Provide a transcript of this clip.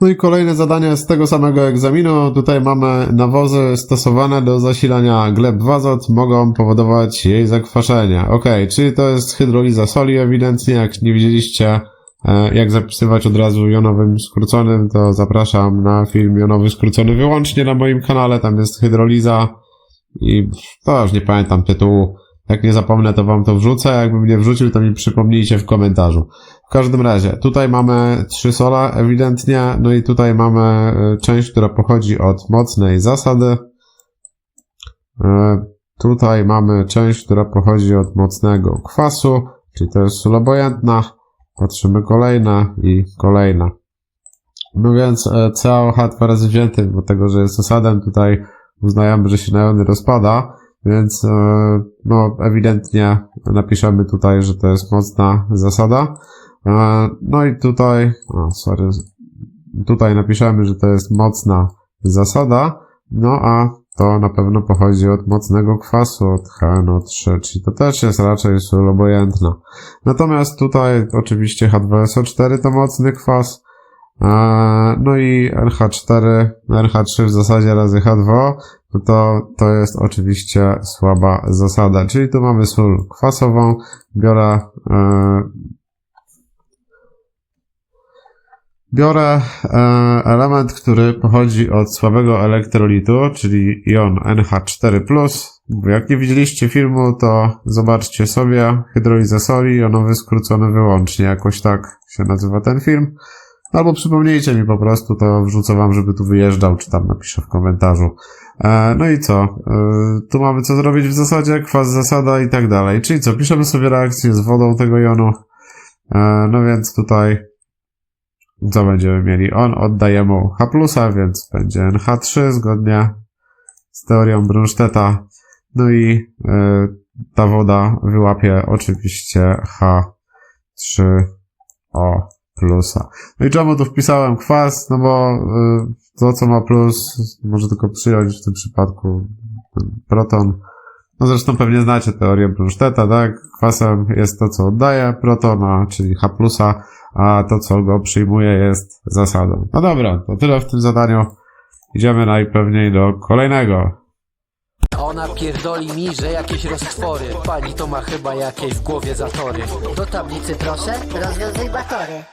No i kolejne zadanie z tego samego egzaminu. Tutaj mamy nawozy stosowane do zasilania gleb w azot mogą powodować jej zakwaszenie. Ok, czyli to jest hydroliza soli ewidentnie. Jak nie widzieliście e, jak zapisywać od razu jonowym skróconym, to zapraszam na film jonowy skrócony wyłącznie na moim kanale. Tam jest hydroliza i to już nie pamiętam tytułu. Jak nie zapomnę, to wam to wrzucę. Jakbym nie wrzucił, to mi przypomnijcie w komentarzu. W każdym razie, tutaj mamy trzy sola ewidentnie, no i tutaj mamy y, część, która pochodzi od mocnej zasady. Y, Tutaj mamy część, która pochodzi od mocnego kwasu, czyli to jest sól. Patrzymy kolejna i kolejna. No więc e, CaOH dwa razy wzięty, bo tego, że jest osadem, tutaj uznajemy, że się na jony rozpada, więc e, no ewidentnie napiszemy tutaj, że to jest mocna zasada. E, No i tutaj, o, sorry, tutaj napiszemy, że to jest mocna zasada, no a to na pewno pochodzi od mocnego kwasu, od HNO3, czyli to też jest raczej sól obojętna. Natomiast tutaj oczywiście H2SO4 to mocny kwas, e, no i NH4, NH3 w zasadzie razy H2, no to to jest oczywiście słaba zasada, czyli tu mamy sól kwasową, biorę Biorę e, element, który pochodzi od słabego elektrolitu, czyli jon NH4+. Bo Jak nie widzieliście filmu, to zobaczcie sobie hydrolizę soli, jonowy skrócony wyłącznie, jakoś tak się nazywa ten film. Albo przypomnijcie mi po prostu, to wrzucę wam, żeby tu wyjeżdżał, czy tam napiszę w komentarzu. E, no i co? E, tu mamy co zrobić w zasadzie, kwas zasada i tak dalej. Czyli co? Piszemy sobie reakcję z wodą tego jonu. No więc tutaj co będziemy mieli? On oddaje mu H+, więc będzie NH3 zgodnie z teorią Brunstedta. No i y, ta woda wyłapie oczywiście H3O plusa. No i czemu tu wpisałem kwas? No bo y, to, co ma plus, może tylko przyjąć w tym przypadku proton. No zresztą pewnie znacie teorię Brunstedta, tak? Kwasem jest to, co oddaje protona, czyli H+, a to, co go przyjmuje, jest zasadą. No dobra, to tyle w tym zadaniu. Idziemy najpewniej do kolejnego. Ona pierdoli mi, że jakieś roztwory Pani to ma chyba jakieś w głowie zatory Do tablicy proszę, rozwiązuj batory.